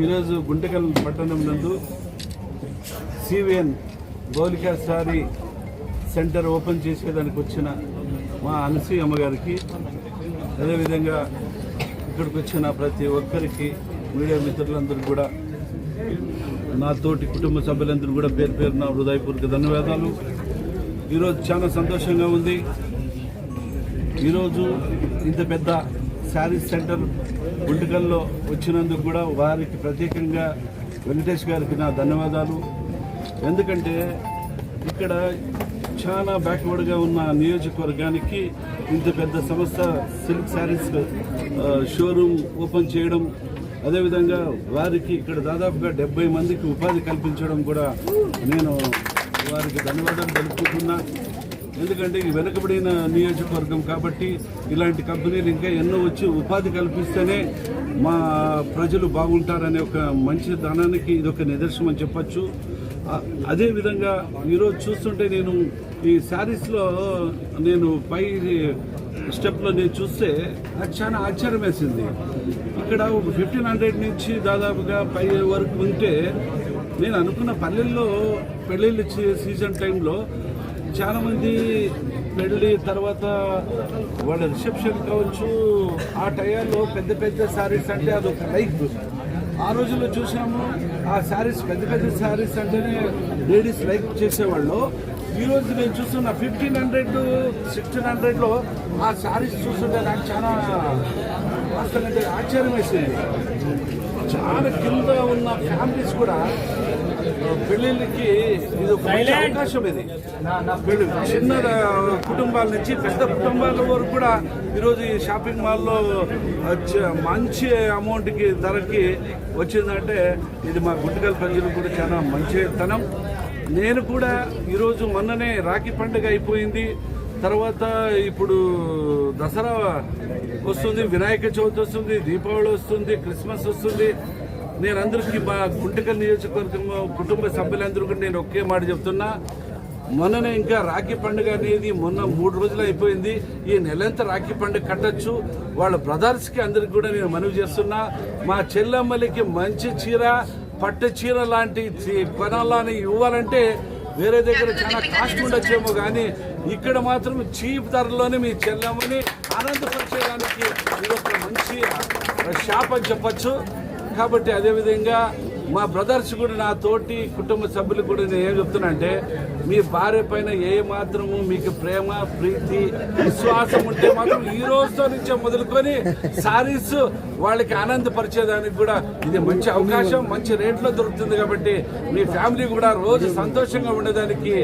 ఈరోజు గుంటకల్ పట్టణం నందు సివిఎన్ గౌలికా సెంటర్ ఓపెన్ చేసేదానికి వచ్చిన మా అనసీ అమ్మగారికి అదేవిధంగా ఇక్కడికి వచ్చిన ప్రతి ఒక్కరికి మీడియా మిత్రులందరూ కూడా నా తోటి కుటుంబ సభ్యులందరూ కూడా పేరు పేరు నా హృదయపూర్వక ధన్యవాదాలు. ఈరోజు చాలా సంతోషంగా ఉంది. ఈరోజు ఇంత పెద్ద శారీస్ సెంటర్ గుంటకల్లో వచ్చినందుకు కూడా వారికి ప్రత్యేకంగా వెంకటేష్ గారికి నా ధన్యవాదాలు. ఎందుకంటే ఇక్కడ చాలా బ్యాక్వర్డ్గా ఉన్న నియోజకవర్గానికి ఇంత పెద్ద సంస్థ సిల్క్ శారీస్ షోరూమ్ ఓపెన్ చేయడం అదేవిధంగా వారికి ఇక్కడ దాదాపుగా డెబ్బై మందికి ఉపాధి కల్పించడం కూడా నేను వారికి ధన్యవాదాలు తెలుపుకుంటున్నా. ఎందుకంటే ఈ వెనుకబడిన నియోజకవర్గం కాబట్టి ఇలాంటి కంపెనీలు ఇంకా ఎన్నో వచ్చి ఉపాధి కల్పిస్తేనే మా ప్రజలు బాగుంటారనే ఒక మంచి ధనానికి ఇది ఒక నిదర్శనం అని చెప్పచ్చు. అదేవిధంగా ఈరోజు చూస్తుంటే నేను ఈ శారీస్లో నేను పై స్టెప్లో నేను చూస్తే నాకు చాలా ఆశ్చర్యం వేసింది. ఇక్కడ ఒక ఫిఫ్టీన్ హండ్రెడ్ నుంచి దాదాపుగా పై వరకు ఉంటే నేను అనుకున్న పల్లెల్లో పెళ్ళిళ్ళు సీజన్ టైంలో చాలా మంది పెళ్ళి తర్వాత వాళ్ళ రిసెప్షన్ కావచ్చు ఆ టయాల్లో పెద్ద పెద్ద శారీస్ అంటే అదొక లైక్. ఆ రోజుల్లో చూసాము ఆ శారీస్ పెద్ద పెద్ద శారీస్ అంటేనే లేడీస్ లైక్ చేసేవాళ్ళు. ఈ రోజు నేను చూస్తున్న ఫిఫ్టీన్ హండ్రెడ్ సిక్స్టీన్ హండ్రెడ్లో ఆ శారీస్ చూస్తుంటే నాకు చాలా అసలు ఆశ్చర్యం వేసింది. చాలా కింద ఉన్న ఫ్యామిలీస్ కూడా పెళ్ళిళ్ళకి ఇది ఒక మంచి అవకాశం ఇది. పెళ్ళి చిన్న కుటుంబాల నుంచి పెద్ద కుటుంబాల వరకు కూడా ఈరోజు ఈ షాపింగ్ మాల్లో మంచి అమౌంట్కి ధరకి వచ్చిందంటే ఇది మా గుంటకల్ ప్రజలు కూడా చాలా మంచితనం. నేను కూడా ఈరోజు మొన్ననే రాఖీ పండుగ అయిపోయింది. తర్వాత ఇప్పుడు దసరా వస్తుంది వినాయక చవితి వస్తుంది దీపావళి వస్తుంది క్రిస్మస్ వస్తుంది. నేను అందరికీ మా గుంటకల్ నియోజకవర్గం కుటుంబ సభ్యులందరూ కూడా నేను ఒకే మాట చెప్తున్నా. మొన్ననే ఇంకా రాఖీ పండుగ అనేది మొన్న మూడు రోజులు అయిపోయింది. ఈ నెలంతా రాఖీ పండుగ కట్టచ్చు. వాళ్ళ బ్రదర్స్కి అందరికి కూడా నేను మనవి చేస్తున్నా. మా చెల్లమ్మలకి మంచి చీర పట్టు చీర లాంటి కొనాలని ఇవ్వాలంటే వేరే దగ్గర చాలా కాస్ట్ ఉండొచ్చేమో కానీ ఇక్కడ మాత్రం చీప్ ధరలోనే మీ చెల్లెమ్మని ఆనందపరిచేదానికి ఇది ఒక మంచి షాప్ అని చెప్పచ్చు. కాబట్టి అదేవిధంగా మా బ్రదర్స్ కూడా నా తోటి కుటుంబ సభ్యులు కూడా నేను ఏం చెప్తున్నా అంటే మీ భార్య పైన ఏ మాత్రము మీకు ప్రేమ ప్రీతి విశ్వాసం ఉంటే మాత్రం ఈ రోజుతో నుంచే మొదలుకొని సారీస్ వాళ్ళకి ఆనందపరిచేదానికి కూడా ఇది మంచి అవకాశం మంచి రేట్లో దొరుకుతుంది కాబట్టి మీ ఫ్యామిలీ కూడా రోజు సంతోషంగా ఉండేదానికి